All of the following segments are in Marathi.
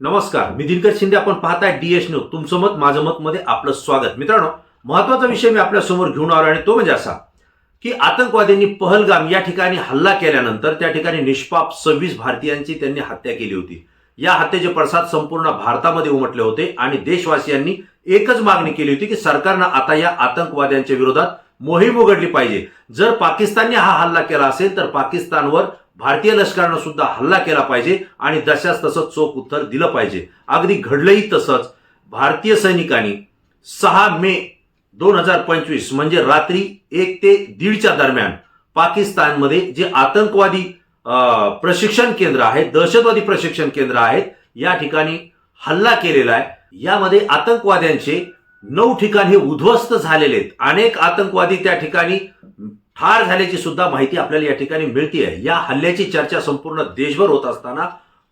नमस्कार मी दिनकर शिंदे आपण पाहताय डीएस न्यूज तुमचं मत माझं मत मध्ये आपलं स्वागत. मित्रांनो महत्त्वाचा विषय मी आपल्यासमोर घेऊन आलो आणि तो म्हणजे असा की आतंकवाद्यांनी पहलगाम या ठिकाणी हल्ला केल्यानंतर त्या ठिकाणी निष्पाप सव्वीस भारतीयांची त्यांनी हत्या केली होती. या हत्येचे पडसाद संपूर्ण भारतामध्ये उमटले होते आणि देशवासियांनी एकच मागणी केली होती की सरकारनं आता या आतंकवाद्यांच्या विरोधात मोहीम उघडली पाहिजे. जर पाकिस्तानने हा हल्ला केला असेल तर पाकिस्तानवर भारतीय लष्करानं सुद्धा हल्ला केला पाहिजे आणि जशाच तसं चोख उत्तर दिलं पाहिजे. अगदी घडलंही तसंच भारतीय सैनिकांनी सहा मे दोन हजार पंचवीस म्हणजे रात्री एक ते दीडच्या दरम्यान पाकिस्तानमध्ये जे आतंकवादी प्रशिक्षण केंद्र आहेत दहशतवादी प्रशिक्षण केंद्र आहेत या ठिकाणी हल्ला केलेला आहे. यामध्ये आतंकवाद्यांचे नऊ ठिकाणी उद्ध्वस्त झालेले आहेत. अनेक आतंकवादी त्या ठिकाणी ठार झाल्याची सुद्धा माहिती आपल्याला या ठिकाणी मिळते आहे या हल्ल्याची चर्चा संपूर्ण देशभर होत असताना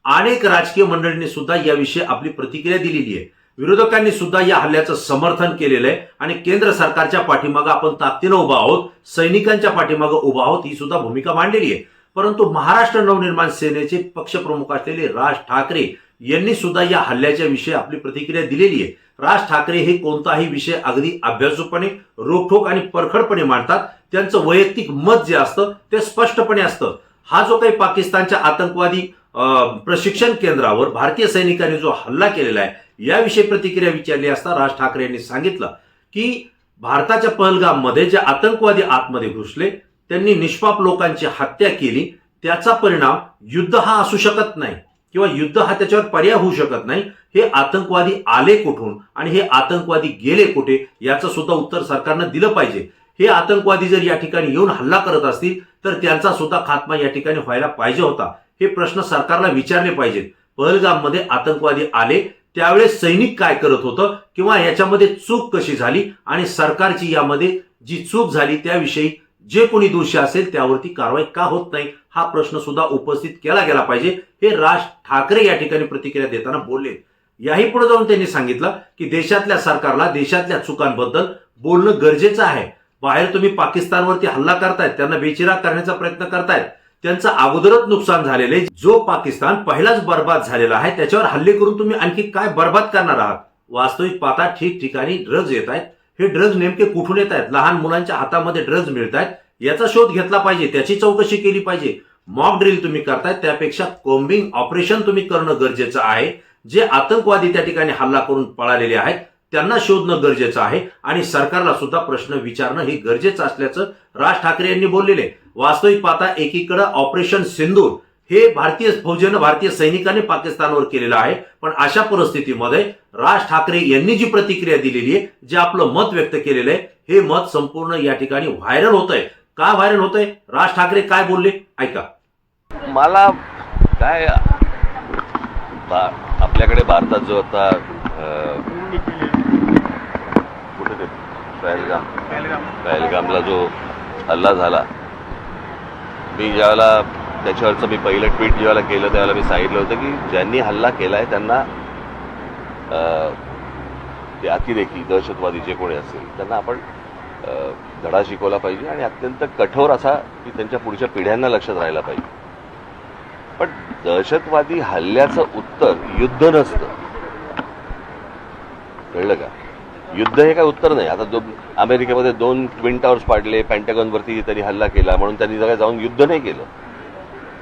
अनेक राजकीय मंडळींनी सुद्धा याविषयी आपली प्रतिक्रिया दिलेली आहे. विरोधकांनी सुद्धा या हल्ल्याचं समर्थन केलेलं आहे आणि केंद्र सरकारच्या पाठीमागं आपण ताकदीनं उभा आहोत सैनिकांच्या पाठीमागं उभा आहोत ही सुद्धा भूमिका मांडलेली आहे. परंतु महाराष्ट्र नवनिर्माण सेनेचे पक्षप्रमुख असलेले राज ठाकरे यांनी सुद्धा या हल्ल्याच्या विषयी आपली प्रतिक्रिया दिलेली आहे. राज ठाकरे हे कोणताही विषय अगदी अभ्यासूपणे रोखोक आणि परखडपणे मांडतात. त्यांचं वैयक्तिक मत जे असतं ते स्पष्टपणे असतं. हा जो काही पाकिस्तानच्या आतंकवादी अं, प्रशिक्षण केंद्रावर भारतीय सैनिकांनी जो हल्ला केलेला आहे याविषयी प्रतिक्रिया विचारली असता राज ठाकरे यांनी सांगितलं की भारताच्या पहलगाममध्ये जे आतंकवादी आतमध्ये घुसले त्यांनी निष्पाप लोकांची हत्या केली. त्याचा परिणाम युद्ध हा असू शकत नाही किंवा युद्ध हा त्याच्यावर पर्याय होऊ शकत नाही. हे आतंकवादी आले कुठून आणि हे आतंकवादी गेले कुठे याचं सुद्धा उत्तर सरकारनं दिलं पाहिजे. हे आतंकवादी जर या ठिकाणी येऊन हल्ला करत असतील तर त्यांचा सुद्धा खात्मा या ठिकाणी व्हायला पाहिजे होता. हे प्रश्न सरकारला विचारले पाहिजेत. पहलगाममध्ये आतंकवादी आले त्यावेळेस सैनिक काय करत होतं किंवा याच्यामध्ये चूक कशी झाली आणि सरकारची यामध्ये जी चूक झाली त्याविषयी जे कोणी दोषी असेल त्यावरती कारवाई का होत नाही हा प्रश्न सुद्धा उपस्थित केला गेला पाहिजे हे राज ठाकरे या ठिकाणी प्रतिक्रिया देताना बोलले. याही पुढे जाऊन त्यांनी सांगितलं की देशातल्या सरकारला देशातल्या चुकांबद्दल बोलणं गरजेचं आहे. बाहेर तुम्ही पाकिस्तानवरती हल्ला करतायत त्यांना बेचिराग करण्याचा प्रयत्न करतायत. त्यांचं अगोदरच नुकसान झालेले जो पाकिस्तान पहिलाच बर्बाद झालेला आहे त्याच्यावर हल्ले करून तुम्ही आणखी काय बर्बाद करणार आहात? वास्तविक पाहता ठिकठिकाणी ड्रग्ज येत आहेत. हे ड्रग्ज नेमके कुठून येत आहेत? लहान मुलांच्या हातामध्ये ड्रग्ज मिळत आहेत याचा शोध घेतला पाहिजे. त्याची चौकशी केली पाहिजे. मॉक ड्रिल तुम्ही करताय त्यापेक्षा कोम्बिंग ऑपरेशन तुम्ही करणं गरजेचं आहे. जे आतंकवादी त्या ठिकाणी हल्ला करून पळालेले आहेत त्यांना शोधणं गरजेचं आहे. आणि सरकारला सुद्धा प्रश्न विचारणं हे गरजेचं असल्याचं राज ठाकरे यांनी बोललेले वास्तविक पाहता एकीकडे ऑपरेशन सिंदूर हे भारतीय फौजेनं भारतीय सैनिकांनी पाकिस्तानवर केलेलं आहे. पण अशा परिस्थितीमध्ये राज ठाकरे यांनी जी प्रतिक्रिया दिलेली आहे जे आपलं मत व्यक्त केलेलं आहे हे मत संपूर्ण या ठिकाणी व्हायरल होत आहे का व्हायरल होत आहे राज ठाकरे काय बोलले? ऐका. मला काय आपल्याकडे भारतात जो आता कुठे पहलगाम. पहलगामला जो हल्ला झाला मी ज्यावेळेला त्याच्यावरचं मी पहिलं ट्विट ज्यावेळेला केलं त्यावेळेला मी सांगितलं होतं की ज्यांनी हल्ला केला आहे त्यांना अं, ते अतिरेकी दहशतवादी जे कोणी असेल त्यांना आपण धडा शिकवला पाहिजे आणि अत्यंत कठोर असा की त्यांच्या पुढच्या पिढ्यांना लक्षात राहायला पाहिजे. पण दहशतवादी हल्ल्याचं उत्तर युद्ध नसतं. कळलं का? युद्ध हे काय उत्तर नाही. आता दो अमेरिकेमध्ये दोन ट्विन टावर्स पाडले पॅन्टॅगॉनवरती त्यांनी हल्ला केला म्हणून त्यांनी जगा जाऊन युद्ध नाही केलं.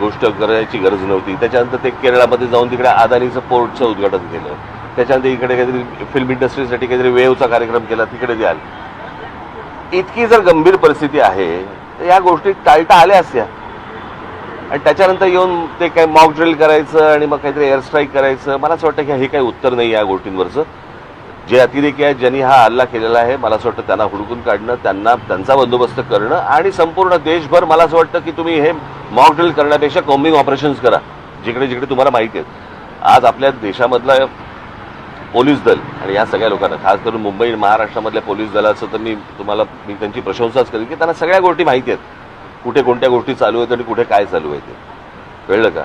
गोष्ट करायची गरज नव्हती. त्याच्यानंतर ते केरळामध्ये जाऊन तिकडे अदानीचं पोर्टचं उद्घाटन केलं. त्याच्यानंतर इकडे काहीतरी फिल्म इंडस्ट्रीसाठी काहीतरी वेवचा कार्यक्रम केला तिकडे द्याल इतकी जर गंभीर परिस्थिती आहे तर या गोष्टी टाळता आल्या असत्या. आणि त्याच्यानंतर येऊन ते काय मॉक ड्रिल करायचं आणि मग काहीतरी एअर स्ट्राईक करायचं मला असं वाटतं की हे काही उत्तर नाही या गोष्टींवरचं. जे अतिरेकी आहेत ज्यांनी हा हल्ला केलेला आहे मला असं वाटतं त्यांना हुडकून काढणं त्यांना त्यांचा बंदोबस्त करणं आणि संपूर्ण देशभर मला असं वाटतं की तुम्ही हे मॉक ड्रिल करण्यापेक्षा कॉम्बिंग ऑपरेशन्स करा जिकडे जिकडे तुम्हाला माहिती आहेत. आज आपल्या देशामधला पोलीस दल आणि या सगळ्या लोकांना खास करून मुंबई आणि महाराष्ट्रामधल्या पोलीस दलाचं तर मी तुम्हाला मी त्यांची प्रशंसाच करेन की त्यांना सगळ्या गोष्टी माहिती आहेत. कुठे कोणत्या गोष्टी चालू आहेत आणि कुठे काय चालू आहे ते. कळलं का?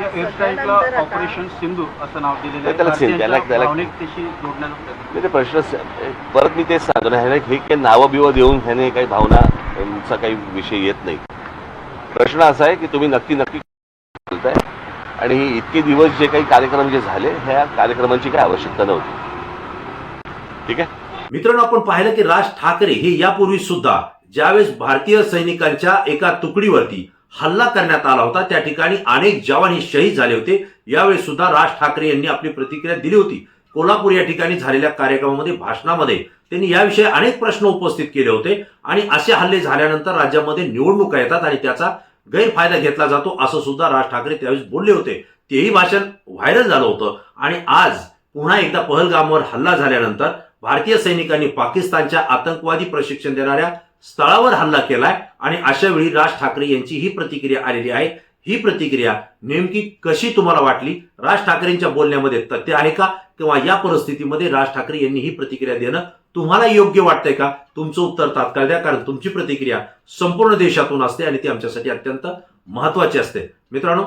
या ऑपरेशन सिंधू असं नाव दिलेलं आहे. त्याला त्याला- प्रश्न स- परत मी तेच सांगतो ना ह्याने हे काही नावं बिवं देऊन ह्याने काही भावनाचा काही विषय येत नाही. प्रश्न असा आहे की तुम्ही नक्की नक्की बोलताय. आणि इतके दिवस जे काही कार्यक्रम जे झाले ह्या कार्यक्रमांची काही आवश्यकता नव्हती. ठीक आहे? मित्रांनो आपण पाहिलं की राज ठाकरे हे यापूर्वी सुद्धा ज्यावेळेस भारतीय सैनिकांच्या एका तुकडीवरती हल्ला करण्यात आला होता. त्या ठिकाणी अनेक जवान हे शहीद झाले होते. यावेळी सुद्धा राज ठाकरे यांनी आपली प्रतिक्रिया दिली होती. कोल्हापूर या ठिकाणी झालेल्या कार्यक्रमामध्ये भाषणामध्ये त्यांनी याविषयी अनेक प्रश्न उपस्थित केले होते आणि असे हल्ले झाल्यानंतर राज्यामध्ये निवडणुका येतात आणि त्याचा गैरफायदा घेतला जातो असं सुद्धा राज ठाकरे त्यावेळेस बोलले होते. तेही भाषण व्हायरल झालं होतं आणि आज पुन्हा एकदा पहलगामवर हल्ला झाल्यानंतर भारतीय सैनिकांनी पाकिस्तानच्या आतंकवादी प्रशिक्षण देणाऱ्या स्थळावर हल्ला केलाय आणि अशा वेळी राज ठाकरे यांची ही प्रतिक्रिया आलेली आहे. ही प्रतिक्रिया नेमकी कशी तुम्हाला वाटली? राज ठाकरेंच्या बोलण्यामध्ये तथ्य आहे का? किंवा या परिस्थितीमध्ये राज ठाकरे यांनी ही प्रतिक्रिया देणं तुम्हाला योग्य वाटतंय का? तुमचं उत्तर तात्काळ द्या कारण तुमची प्रतिक्रिया संपूर्ण देशातून असते आणि ती आमच्यासाठी अत्यंत महत्वाची असते. मित्रांनो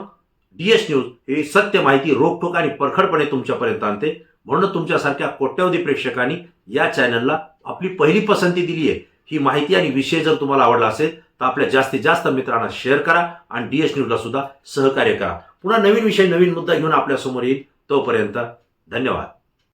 डीएस न्यूज ही सत्य माहिती रोखोक आणि परखडपणे तुमच्यापर्यंत आणते. म्हणून तुमच्यासारख्या कोट्यवधी प्रेक्षकांनी या चॅनलला आपली पहिली पसंती दिली आहे ही माहिती आणि विषय जर तुम्हाला आवडला असेल तर आपल्या जास्तीत जास्त मित्रांना शेअर करा आणि डीएस न्यूजला सुद्धा सहकार्य करा. पुन्हा नवीन विषय नवीन मुद्दा घेऊन आपल्यासमोर येईल तोपर्यंत धन्यवाद.